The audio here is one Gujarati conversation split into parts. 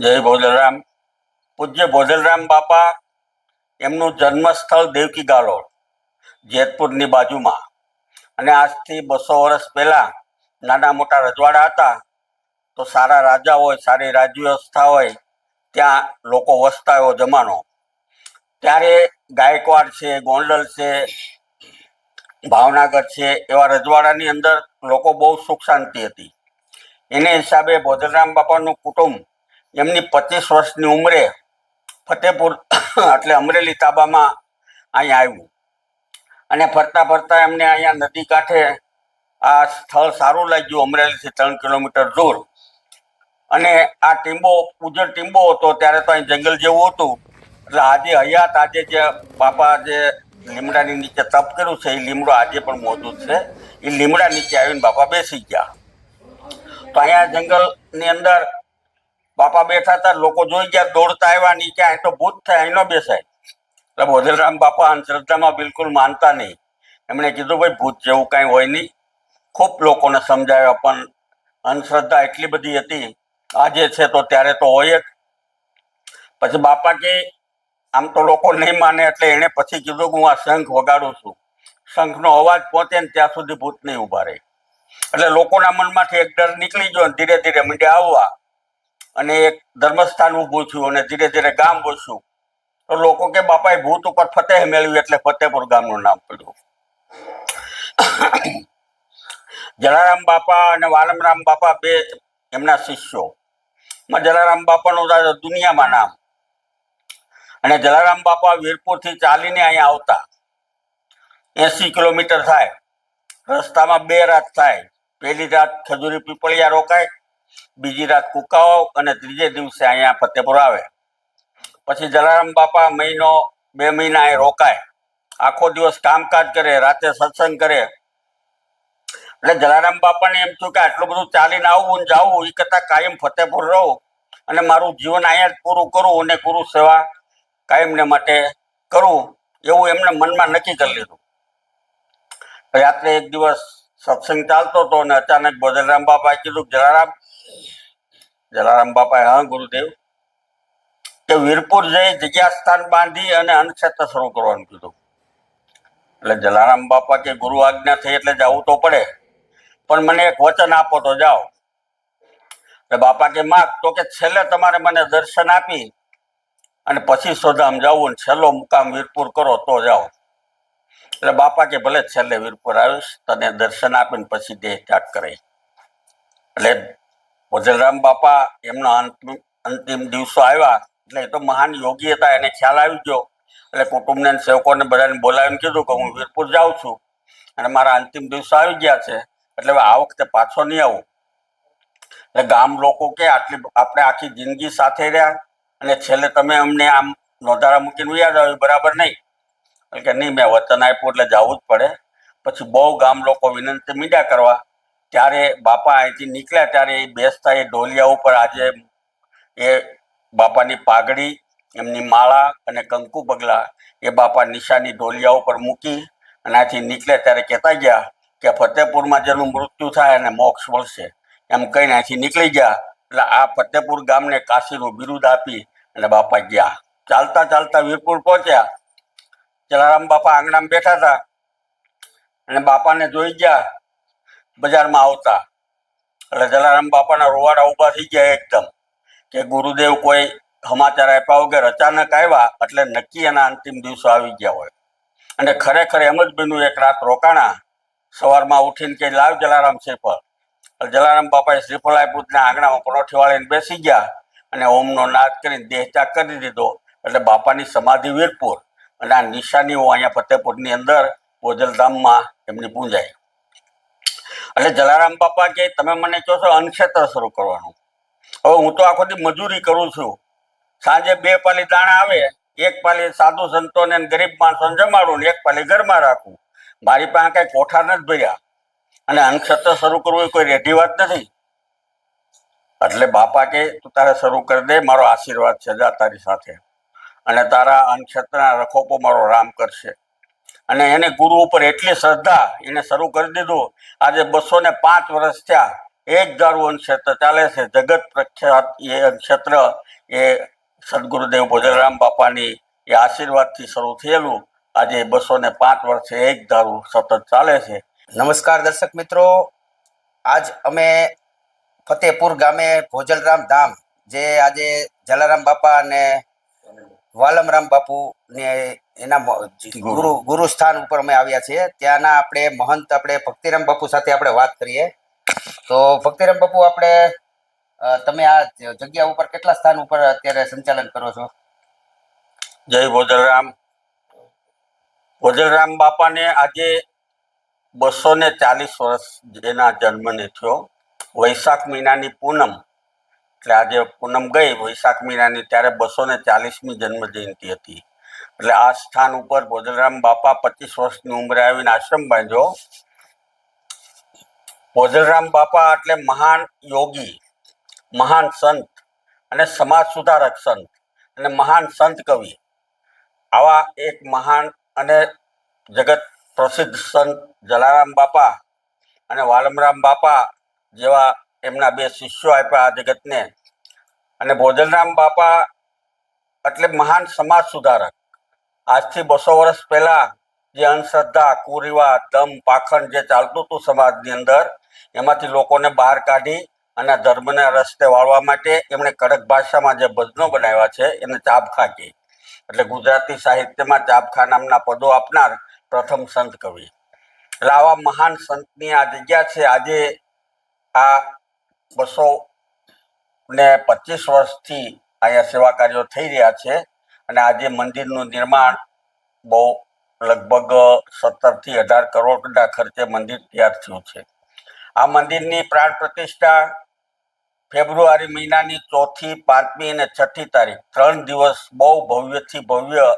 જય ભોજલરામ. પૂજ્ય ભોજલરામ બાપા, એમનું જન્મસ્થળ દેવકી ગાલોડ જેતપુરની બાજુમાં. અને આજથી બસો વર્ષ પહેલાં નાના મોટા રજવાડા હતા, તો સારા રાજા હોય, સારી રાજ્ય વ્યવસ્થા હોય, ત્યાં લોકો વસતા એવો જમાનો. ત્યારે ગાયકવાડ છે, ગોંડલ છે, ભાવનગર છે, એવા રજવાડાની અંદર લોકો બહુ સુખ શાંતિ હતી. એને હિસાબે ભોજલરામ બાપાનું કુટુંબ એમની પચીસ વર્ષની ઉંમરે ફતેપુર, એટલે અમરેલી તાબામાં અહીંયા આવ્યું. અને ફરતા ફરતા એમને અહીંયા નદી કાંઠે આ સ્થળ સારું લાગ્યું, અમરેલીથી ત્રણ કિલોમીટર દૂર. અને આ ટીંબો, ઉજળ ટીંબો હતો, ત્યારે તો અહીં જંગલ જેવું હતું. એટલે આજે હયાત, આજે જે બાપા જે લીમડાની નીચે તપ કર્યું છે, એ લીમડો આજે પણ મોજૂદ છે. એ લીમડા નીચે આવીને બાપા બેસી ગયા. તો અહીંયા જંગલની અંદર બાપા બેઠા હતા, લોકો જોઈ ગયા, દોડતા આવ્યા, નીચે અહીં તો ભૂત થાય અહીં બેસાય. એટલે ભોજલરામ બાપા અંધશ્રદ્ધામાં બિલકુલ માનતા નહીં. એમણે કીધું, ભાઈ, ભૂત જેવું કાંઈ હોય નહીં. ખૂબ લોકોને સમજાવ્યા, પણ અંધશ્રદ્ધા એટલી બધી હતી, આજે છે તો ત્યારે તો હોય જ. પછી બાપા કે, આમ તો લોકો નહીં માને, એટલે એણે પછી કીધું કે હું આ શંખ વગાડું છું. શંખનો અવાજ પહોંચે ને ત્યાં સુધી ભૂત નહીં ઊભા રહે. એટલે લોકોના મનમાંથી એક ડર નીકળી ગયો ધીરે ધીરે મીંડ્યા આવવા અને એક ધર્મસ્થાન ઊભું થયું અને ધીરે ધીરે ગામ વસ્યું તો લોકો કે, બાપાએ ભૂત ઉપર ફતેહ મેળવ્યું એટલે ફતેહપુર ગામનું નામ પડ્યું. જલારામ બાપા અને વાલમરામ બાપા બે એમના શિષ્યો. માં જલારામ બાપાનું દુનિયામાં નામ. અને જલારામ બાપા વીરપુરથી ચાલીને અહીંયા આવતા. એસી કિલોમીટર થાય. રસ્તામાં બે રાત થાય. પહેલી રાત ખજૂરી પીપળિયા રોકાય. બીજી રાત કુકાઓ અને ત્રીજે દિવસે અહીંયા ફતેપુર આવે. પછી જલારામ બાપા મહિનો, બે મહિના એ રોકાય. આખો દિવસ કામકાજ કરે, રાતે સત્સંગ કરે. એટલે જલારામ બાપાને એમ થયું કે આટલું બધું ચાલીને આવું ને જાવું એ કરતાં કાયમ ફતેપુર રહું અને મારું જીવન અહીંયા જ પૂરું કરું અને ગુરુ સેવા કાયમને માટે કરું, એવું એમને મનમાં નક્કી કરી લીધું. રાત્રે એક દિવસ સત્સંગ ચાલતો હતો અને અચાનક બોધલરામ બાપાએ કીધું જલારામ જલારામ બાપાએ, હા, ગુરુદેવ? કે વીરપુર જઈ જગ્યા સ્થાન બાંધી અને અન્નક્ષેત્ર શરૂ કરવાનું કીધું. એટલે જલારામ બાપા કે ગુરુ આજ્ઞા થઈ એટલે જવું તો પડે. પણ મને એક વચન આપો તો જાઓ. એટલે બાપા કે, માગ, તો કે છેલ્લે તમારે મને દર્શન આપી અને પછી સોધામ જવું ને છેલ્લો મુકામ વીરપુર કરો તો જાઓ. એટલે બાપા કે, ભલે છેલ્લે વીરપુર આવીશ, તને દર્શન આપીને પછી દેહ ત્યાગ કરે એટલે ભજલરામ બાપા એમના અંતિમ અંતિમ દિવસો આવ્યા. એટલે એ તો મહાન યોગી હતા, એને ખ્યાલ આવી ગયો. એટલે કુટુંબને સેવકોને બધાને બોલાવીને કીધું કે હું વીરપુર જાઉં છું. અને મારા અંતિમ દિવસો આવી ગયા છે. એટલે હવે આ વખતે પાછો નહીં આવું. એટલે ગામ લોકો કે આટલી આપણે આખી જિંદગી સાથે રહ્યા. અને છેલ્લે તમે અમને આમ નોંધારા મૂકીને યાદ આવ્યું, બરાબર નહીં? એટલે કે નહીં, મેં વચન આપ્યું એટલે જવું જ પડે. પછી બહુ ગામ લોકો વિનંતી મીડિયા કરવા. ત્યારે બાપા અહીંથી નીકળ્યા ત્યારે એ બેસતા એ ઢોલિયા ઉપર આજે એ બાપાની પાઘડી, એમની માળા અને કંકુ પગલા એ બાપા નિશાની ઢોલિયા ઉપર મૂકી અને આથી નીકળ્યા ત્યારે કહેતા ગયા કે ફતેપુરમાં જેનું મૃત્યુ થાય અને મોક્ષ મળશે. એમ કહીને અહીંથી નીકળી ગયા. એટલે આ ફતેપુર ગામને કાશીનું બિરુદ આપી અને બાપા ગયા. ચાલતા ચાલતા વીરપુર પહોંચ્યા. જલારામ બાપા આંગણામાં બેઠા હતા અને બાપાને જોઈ ગયા. બજારમાં આવતા. એટલે જલારામ બાપાના રોવાડા ઊભા થઈ ગયા એકદમ કે ગુરુદેવ કોઈ સમાચાર આપ્યા વગર અચાનક આવ્યા એટલે નક્કી એના અંતિમ દિવસો આવી ગયા હોય. અને ખરેખર એમ જ બન્યું, એક રાત રોકાણા સવારમાં ઉઠીને કે લાવ જલારામ શ્રીફળ. જલારામ બાપાએ શ્રીફળ આપ્યું ને આંગણામાં પરોઠી વાળીને બેસી ગયા અને ઓમનો નાદ કરીને દેહ ત્યાગ કરી દીધો. એટલે બાપાની સમાધિ વીરપુર અને આ નિશાનીઓ અહીંયા ફતેપુરની અંદર બોજલધામમાં એમની પૂંજાય એટલે જલારામ બાપા કે તમે મને કહો છો અન્નક્ષેત્ર શરૂ કરવાનું. હવે હું તો આખો દી મજૂરી કરું છું. સાંજે બે પાલી દાણા આવે, એક પાલી સાધુ સંતોને ગરીબ માણસોને જમાડું ને એક પાલી ઘરમાં રાખું. મારી પાસે કઈ કોઠા નથી ભર્યા. અને અન્નક્ષેત્ર શરૂ કરવું એ કોઈ રેઢી વાત નથી. એટલે બાપા કે, તું તારે શરૂ કરી દે, મારો આશીર્વાદ છે જા તારી સાથે. અને તારા અન્નક્ષેત્રના રખોપો મારો રામ કરશે. અને એને ગુરુ ઉપર એટલી શ્રદ્ધા એને શરૂ કરી દીધું. આજે બસો ને પાંચ વર્ષ થયા. એક દારૂ ક્ષેત્ર ચાલે છે. જગત પ્રખ્યાત એ ક્ષેત્ર એ સદગુરુદેવ ભોજરામ બાપાની એ આશીર્વાદથી શરૂ થયેલું. આજે બસો ને પાંચ વર્ષે એક દારૂ સતત ચાલે છે. નમસ્કાર દર્શક મિત્રો. આજ અમે ફતેપુર ગામે ભોજલરામ ધામ, જે આજે જલારામ બાપા અને વાલમરામ બાપુ ને એના ગુરુ. ગુરુ સ્થાન ઉપર અમે આવ્યા છીએ. ત્યાંના આપણે મહંત આપણે ભક્તિરામ બાપુ સાથે આપણે વાત કરીએ. તો ભક્તિરામ બાપુ આપણે તમે આ જગ્યા ઉપર કેટલા સ્થાન ઉપર અત્યારે સંચાલન કરો છો? જય ભોજરામ ભોજરામ બાપાને આજે બસો ને ચાલીસ વર્ષ એના જન્મને થયો. વૈશાખ મહિનાની પૂનમ એટલે આજે પૂનમ ગઈ, વૈશાખ મહિનાની ત્યારે બસો ને ચાલીસમી જન્મ જયંતિ હતી. એટલે આ સ્થાન ઉપર ભોજરામ બાપા પચીસ વર્ષની ઉંમરે આવીને આશ્રમ બાંધ્યો. ભોજરામ બાપા એટલે મહાન યોગી, મહાન સંત અને સમાજ સુધારક સંત અને મહાન સંત કવિ. આવા એક મહાન અને જગત પ્રસિદ્ધ સંત જલારામ બાપા અને વાલમરામ બાપા જેવા એમના બે શિષ્યો આપ્યા આ જગતને. અને ભોજનરામ બાપા એટલે મહાન સમાજ સુધારક. આજથી બસો વર્ષ પહેલાં જે અંધશ્રદ્ધા, કુરિવાજ, દમ, પાખંડ જે ચાલતું હતું સમાજની અંદર, એમાંથી લોકોને બહાર કાઢી અને ધર્મને રસ્તે વાળવા માટે એમણે કડક ભાષામાં જે ભજનો બનાવ્યા છે, એને ચાબખા કહે એટલે ગુજરાતી સાહિત્યમાં ચાબખા નામના પદો આપનાર પ્રથમ સંત કવિ. એટલે આવા મહાન સંતની આ જગ્યા છે. આજે આ બસો ને પચીસ વર્ષથી અહીંયા સેવા કાર્યો થઈ રહ્યા છે અને આજે મંદિરનું નિર્માણ બહુ લગભગ સત્તરથી અઢાર કરોડના ખર્ચે મંદિર તૈયાર થયું છે. આ મંદિરની પ્રાણ પ્રતિષ્ઠા ફેબ્રુઆરી મહિનાની ચોથી, પાંચમી અને છઠ્ઠી તારીખ ત્રણ દિવસ બહુ ભવ્યથી ભવ્ય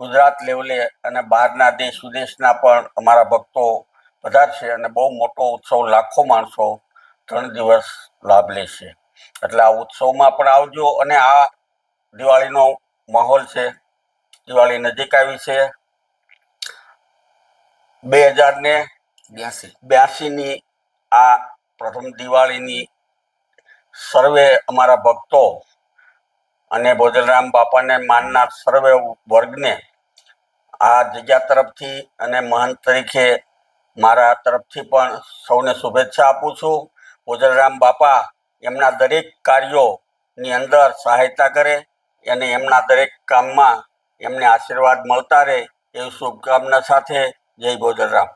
ગુજરાત લેવલે અને બહારના દેશ વિદેશના પણ અમારા ભક્તો પધારશે અને બહુ મોટો ઉત્સવ લાખો માણસો ત્રણ દિવસ લાભ લેશે. એટલે આ ઉત્સવમાં પણ આવજો અને આ દિવાળીનો માહોલ છે. દિવાળી નજીક આવી છે. બે હજાર ને બ્યાસી. બ્યાસીની આ પ્રથમ દિવાળીની સર્વે અમારા ભક્તો અને ભોજનરામ બાપાને માનનાર સર્વે વર્ગને આ જગ્યા તરફથી અને મહંત તરીકે મારા તરફથી પણ સૌને શુભેચ્છા આપું છું. ભોજનરામ બાપા એમના દરેક કાર્યોની અંદર સહાયતા કરે અને એમના દરેક કામમાં એમને આશીર્વાદ મળતા રહે એવી શુભકામના સાથે જય ભોજનરામ